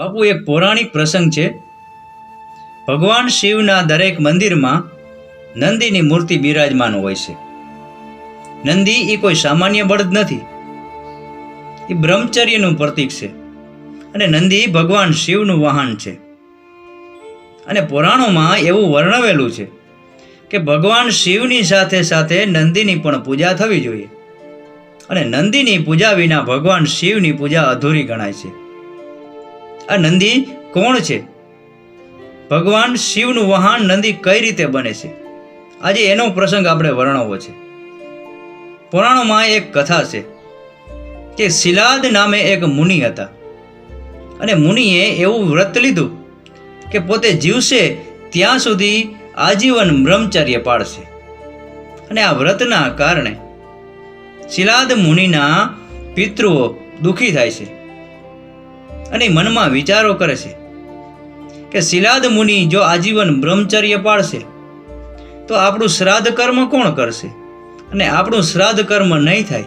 બાપુ, એક પૌરાણિક પ્રસંગ છે. ભગવાન શિવના દરેક મંદિરમાં નંદીની મૂર્તિ બિરાજમાન હોય છે. નંદી એ કોઈ સામાન્ય બળદ નથી. એ બ્રહ્મચર્યનું પ્રતીક છે અને નંદી ભગવાન શિવનું વાહન છે. અને પુરાણોમાં એવું વર્ણવેલું છે કે ભગવાન શિવની સાથે સાથે નંદીની પણ પૂજા થવી જોઈએ. અને નંદીની પૂજા વિના ભગવાન શિવની પૂજા અધૂરી ગણાય છે. આ નંદી કોણ છે? ભગવાન શિવનું વહાણ નંદી કઈ રીતે બને છે? આજે એનો પ્રસંગ આપણે વર્ણવવો છે. પુરાણોમાં એક કથા છે કે શિલાદ નામે એક મુનિ હતા. અને મુનિએ એવું વ્રત લીધું કે પોતે જીવશે ત્યાં સુધી આજીવન બ્રહ્મચર્ય પાળશે અને આ વ્રતના કારણે શિલાદ મુનિના પિતૃઓ દુઃખી થાય છે. અને મનમાં વિચારો કરે છે કે શિલાદ મુનિ જો આજીવન બ્રહ્મચર્ય પાળશે તો આપણું શ્રાદ્ધ કર્મ કોણ કરશે? અને આપણું શ્રાદ્ધ કર્મ નહીં થાય,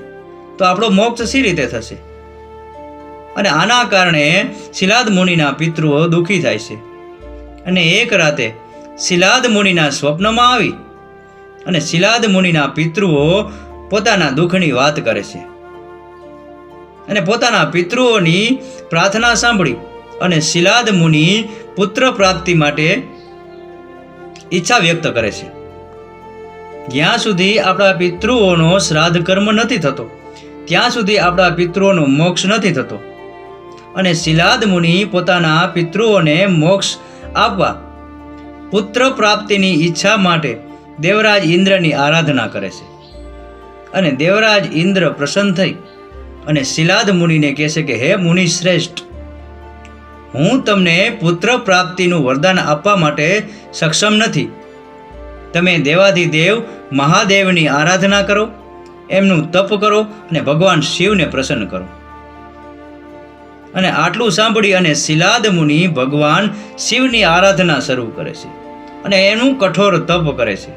તો આપણો મોક્ષ સી રીતે થશે? અને આના કારણે શિલાદ મુનિના પિતૃઓ દુઃખી થાય છે. અને એક રાતે શિલાદ મુનિના સ્વપ્નમાં આવી અને શિલાદ મુનિના પિતૃઓ પોતાના દુઃખની વાત કરે છે. અને પોતાના પિતૃઓની પ્રાર્થના સાંભળી અને શિલાદ મુનિ પુત્ર પ્રાપ્તિ માટે ઈચ્છા વ્યક્ત કરે છે. જ્યાં સુધી આપણા પિતૃઓનો શ્રાદ્ધ કર્મ નથી થતો, ત્યાં સુધી આપણા પિતૃઓનો મોક્ષ નથી થતો અને શિલાદ મુનિ પોતાના પિતૃઓને મોક્ષ આપવા પુત્ર પ્રાપ્તિની ઈચ્છા માટે દેવરાજ ઇન્દ્રની આરાધના કરે છે. અને દેવરાજ ઇન્દ્ર પ્રસન્ન થઈ અને શિલાદ મુનિને કહે છે કે, હે મુનિ શ્રેષ્ઠ, હું તમને પુત્ર પ્રાપ્તિનું વરદાન આપવા માટે સક્ષમ નથી. તમે દેવાધિદેવ મહાદેવની આરાધના કરો, એમનું તપ કરો અને ભગવાન શિવને પ્રસન્ન કરો. અને આટલું સાંભળી અને શિલાદ મુનિ ભગવાન શિવની આરાધના શરૂ કરે છે અને એનું કઠોર તપ કરે છે.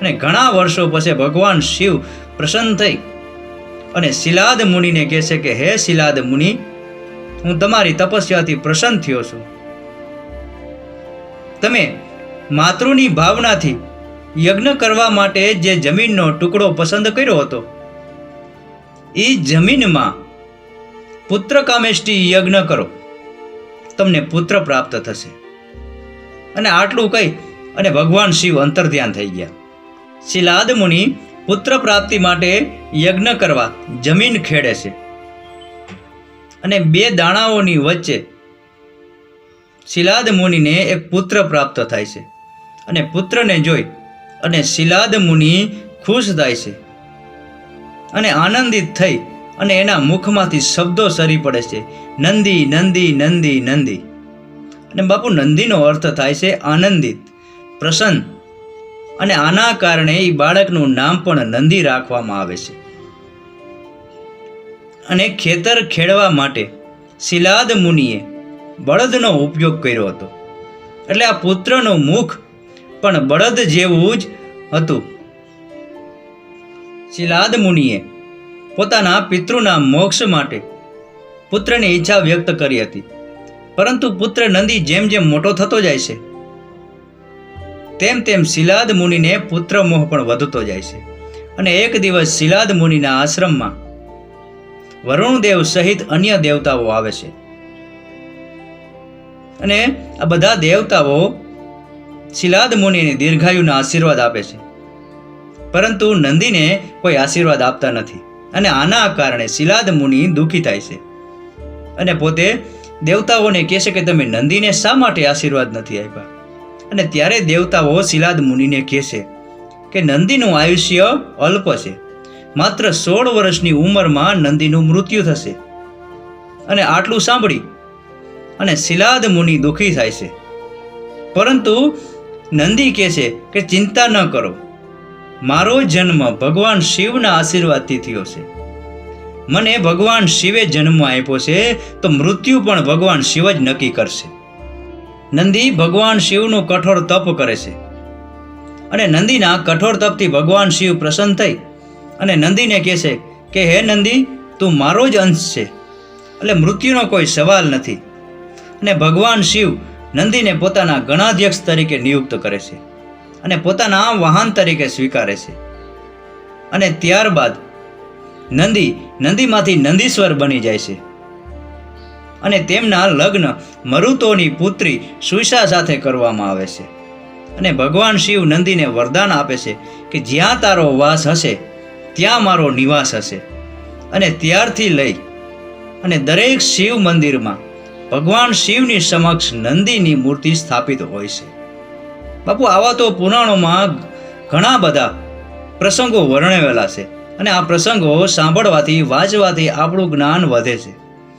અને ઘણા વર્ષો પછી ભગવાન શિવ પ્રસન્ન થઈ. અને શિલાદ મુનિને કહે છે કે, હે શિલાદ મુનિ, હું તમારી તપસ્યાથી પ્રસન્ન થયો છું. તમે માતૃની ભાવનાથી યજ્ઞ કરવા માટે જે જમીનનો ટુકડો પસંદ કર્યો હતો એ જમીનમાં પુત્ર કામેષ્ટી યજ્ઞ કરો. તમને પુત્ર પ્રાપ્ત થશે. અને આટલું કહી અને ભગવાન શિવ અંતર્ધ્યાન થઈ ગયા. શિલાદ મુનિ પુત્ર પ્રાપ્તિ માટે યજ્ઞ કરવા જમીન ખેડે છે. અને બે દાણાઓની વચ્ચે શિલાદ મુનિને એક પુત્ર પ્રાપ્ત થાય છે. અને પુત્રને જોઈ અને શિલાદ મુનિ ખુશ થાય છે અને આનંદિત થઈ અને એના મુખમાંથી શબ્દો સરી પડે છે, નંદી નંદી નંદી નંદી. અને બાપુ નંદીનો અર્થ થાય છે આનંદિત, પ્રસન્ન અને આના કારણે એ બાળકનું નામ પણ નંદી રાખવામાં આવે છે. અને ખેતર ખેડવા માટે શિલાદ મુનિએ બળદનો ઉપયોગ કર્યો હતો. એટલે આ પુત્રનું મુખ પણ બળદ જેવું જ હતું. શિલાદ મુનિએ પોતાના પિતૃના મોક્ષ માટે પુત્રની ઈચ્છા વ્યક્ત કરી હતી. પરંતુ પુત્ર નંદી જેમ જેમ મોટો થતો જાય છે તેમ તેમ શિલાદ મુનિને પુત્ર મોહ પણ વધતો જાય છે. અને એક દિવસ શિલાદ મુનિના આશ્રમમાં વરુણદેવ સહિત અન્ય દેવતાઓ આવે છે. અને આ બધા દેવતાઓ શિલાદ મુનિને દીર્ઘાયુના આશીર્વાદ આપે છે. પરંતુ નંદીને કોઈ આશીર્વાદ આપતા નથી અને આના કારણે શિલાદ મુનિ દુઃખી થાય છે. અને પોતે દેવતાઓને કહેશે કે તમે નંદીને શા માટે આશીર્વાદ નથી આપ્યા? અને ત્યારે દેવતાઓ શિલાદ મુનિને કહે છે કે નંદીનું આયુષ્ય અલ્પ છે. માત્ર સોળ વર્ષની ઉંમરમાં નંદીનું મૃત્યુ થશે. અને આટલું સાંભળી અને શિલાદ મુનિ દુઃખી થાય છે. પરંતુ નંદી કહે છે કે ચિંતા ન કરો. મારો જન્મ ભગવાન શિવના આશીર્વાદથી થયો છે. મને ભગવાન શિવે જન્મ આપ્યો છે તો મૃત્યુ પણ ભગવાન શિવ જ નક્કી કરશે. નંદી ભગવાન શિવનું કઠોર તપ કરે છે. અને નંદીના કઠોર તપથી ભગવાન શિવ પ્રસન્ન થઈ અને નંદીને કહે છે કે, હે નંદી, તું મારો જ અંશ છે. એટલે મૃત્યુનો કોઈ સવાલ નથી. અને ભગવાન શિવ નંદીને પોતાના ગણાધ્યક્ષ તરીકે નિયુક્ત કરે છે અને પોતાના વાહન તરીકે સ્વીકારે છે. અને ત્યારબાદ નંદી નંદીમાંથી નંદીશ્વર બની જાય છે. અને તેમના લગ્ન મરુતોની પુત્રી સુઈસા સાથે કરવામાં આવે છે. અને ભગવાન શિવ નંદીને વરદાન આપે છે કે જ્યાં તારો વાસ હશે, ત્યાં મારો નિવાસ હશે. અને ત્યારથી લઈ અને દરેક શિવ મંદિરમાં ભગવાન શિવની સમક્ષ નંદીની મૂર્તિ સ્થાપિત હોય છે. બાપુ, આવા તો પુરાણોમાં ઘણા બધા પ્રસંગો વર્ણવેલા છે અને આ પ્રસંગો સાંભળવાથી, વાંચવાથી આપણું જ્ઞાન વધે છે.